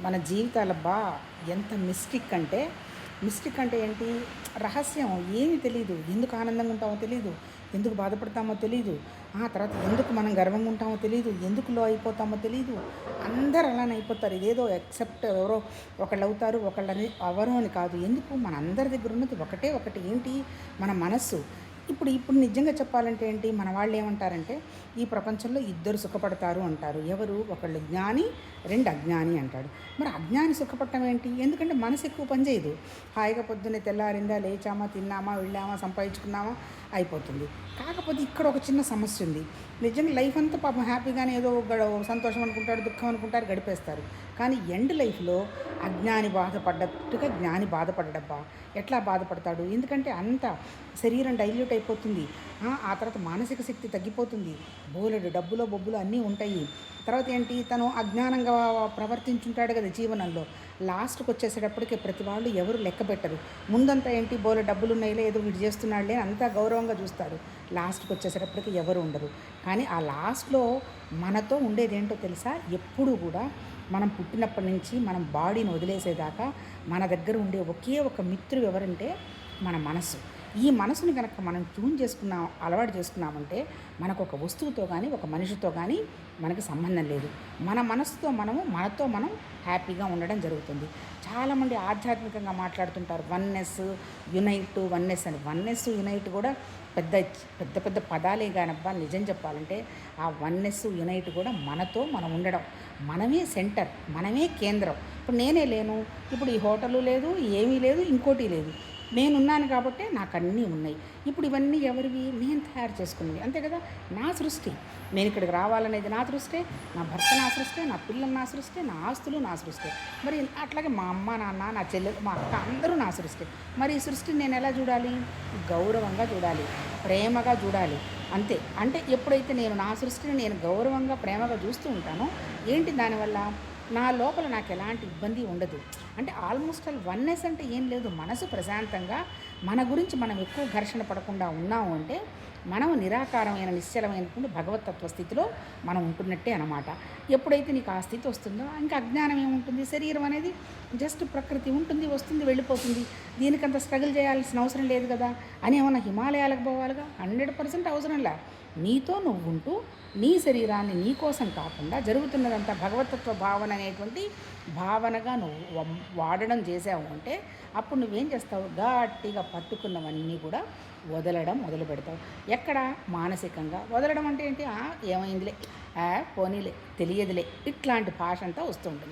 మన జీవితాల బా ఎంత మిస్టిక్ అంటే మిస్టిక్ అంటే ఏంటి? రహస్యం ఏమీ తెలియదు ఎందుకు ఆనందంగా ఉంటామో తెలియదు ఎందుకు బాధపడతామో తెలియదు ఆ తర్వాత ఎందుకు మనం గర్వంగా ఉంటామో తెలియదు ఎందుకు లో అయిపోతామో తెలియదు అందరు అలానే అయిపోతారు. ఇదేదో ఎక్సెప్ట్ ఎవరో ఒకళ్ళు అవుతారు. ఒకళ్ళని అవరు అని కాదు. ఎందుకు? మన అందరి దగ్గర ఉన్నది ఒకటే ఒకటి. ఏంటి? మన మనస్సు. ఇప్పుడు ఇప్పుడు నిజంగా చెప్పాలంటే ఏంటి? మన వాళ్ళు ఏమంటారంటే ఈ ప్రపంచంలో ఇద్దరు సుఖపడతారు అంటారు. ఎవరు? ఒకళ్ళు జ్ఞాని రెండు అజ్ఞాని అంటాడు. మరి అజ్ఞాని సుఖపడటం ఏంటి? ఎందుకంటే మనసు ఎక్కువ పనిచేయదు హాయిగా పొద్దున్నే తెల్లారిందా లేచామా తిన్నామా వెళ్ళామా సంపాదించుకున్నామా అయిపోతుంది. కాకపోతే ఇక్కడ ఒక చిన్న సమస్య ఉంది. నిజంగా లైఫ్ అంతా పాపం హ్యాపీగానే ఏదో గడ సంతోషం అనుకుంటారు దుఃఖం అనుకుంటారు గడిపేస్తారు. కానీ ఎండ్ లైఫ్లో అజ్ఞాని బాధపడ్డట్టుగా జ్ఞాని బాధపడ్డబ్బా. ఎట్లా బాధపడతాడు? ఎందుకంటే అంత శరీరం డైల్యూట్ అయిపోతుంది. ఆ తర్వాత మానసిక శక్తి తగ్గిపోతుంది. బోలెడు డబ్బులో బొబ్బులు అన్నీ ఉంటాయి. తర్వాత ఏంటి? తను అజ్ఞానంగా ప్రవర్తించుంటాడు కదా జీవనంలో. లాస్ట్కి వచ్చేసేటప్పటికి ప్రతి వాళ్ళు ఎవరు లెక్క పెట్టరు. ముందంతా ఏంటి? బోలె డబ్బులు ఉన్నాయిలే ఏదో వీడు చేస్తున్నాడులే అని అంతా గౌరవంగా చూస్తారు. లాస్ట్కి వచ్చేసేటప్పటికి ఎవరు ఉండరు. కానీ ఆ లాస్ట్లో మనతో ఉండేది ఏంటో తెలుసా? ఎప్పుడు కూడా మనం పుట్టినప్పటి నుంచి మనం బాడీని వదిలేసేదాకా మన దగ్గర ఉండే ఒకే ఒక మిత్రుడు ఎవరంటే మన మనసు. ఈ మనసును కనుక మనం ట్యూన్ చేసుకున్నాం అలవాటు చేసుకున్నామంటే మనకు ఒక వస్తువుతో కానీ ఒక మనిషితో కానీ మనకి సంబంధం లేదు. మన మనసుతో మనము మనతో మనం హ్యాపీగా ఉండడం జరుగుతుంది. చాలామంది ఆధ్యాత్మికంగా మాట్లాడుతుంటారు. వన్నెస్ యునైట్ వన్నెస్ అని. వన్నెస్ యునైట్ కూడా పెద్ద పెద్ద పెద్ద పదాలే కానబ్బా నిజం చెప్పాలంటే ఆ వన్నెస్ యునైట్ కూడా మనతో మనం ఉండడం. మనమే సెంటర్ మనమే కేంద్రం. ఇప్పుడు నేనే లేను ఇప్పుడు ఈ హోటలు లేదు ఏమీ లేదు ఇంకోటి లేదు. నేనున్నాను కాబట్టి నాకు అన్నీ ఉన్నాయి. ఇప్పుడు ఇవన్నీ ఎవరివి? నేను తయారు చేసుకున్నవి. అంతే కదా? నా సృష్టి. నేను ఇక్కడికి రావాలనేది నా సృష్టి నా భర్త నా సృష్టి నా పిల్లలు నా సృష్టి నా ఆస్తులు నా సృష్టి. మరి అట్లాగే మా అమ్మ నాన్న నా చెల్లెలు మా అక్క అందరూ నా సృష్టి. మరి ఈ సృష్టిని నేను ఎలా చూడాలి? గౌరవంగా చూడాలి. ప్రేమగా చూడాలి. అంతే. అంటే ఎప్పుడైతే నేను నా సృష్టిని నేను గౌరవంగా ప్రేమగా చూస్తూ ఉంటానో ఏంటి దానివల్ల? నా లోపల నాకు ఎలాంటి ఇబ్బంది ఉండదు. అంటే ఆల్మోస్ట్ ఆల్ వన్నెస్ అంటే ఏం లేదు. మనసు ప్రశాంతంగా మన గురించి మనం ఎక్కువ ఘర్షణ పడకుండా ఉన్నాము అంటే మనం నిరాకారమైన నిశ్చలమైనటువంటి భగవతత్వ స్థితిలో మనం ఉంటున్నట్టే అనమాట ఎప్పుడైతే నీకు ఆ స్థితి వస్తుందో ఇంకా అజ్ఞానం ఏముంటుంది? శరీరం అనేది జస్ట్ ప్రకృతి ఉంటుంది వస్తుంది వెళ్ళిపోతుంది. దీనికంత స్ట్రగుల్ చేయాల్సిన అవసరం లేదు కదా? అని ఏమన్నా హిమాలయాలకు పోవాలిగా? హండ్రెడ్ పర్సెంట్ అవసరం లే. నీతో నువ్వు ఉంటూ నీ శరీరాన్ని నీ కోసం కాకుండా జరుగుతున్నదంతా భగవతత్వ భావన అనేటువంటి భావనగా నువ్వు వం- వాడడం చేసావు అంటే అప్పుడు నువ్వేం చేస్తావు? గట్టిగా పట్టుకున్నవన్నీ కూడా వదలడం మొదలు పెడతావు. ఎక్కడ? మానసికంగా. వదలడం అంటే ఏంటి? ఏమైందిలే. పోనీలే. తెలియదులే. ఇట్లాంటి భాష అంతా వస్తుంటుంది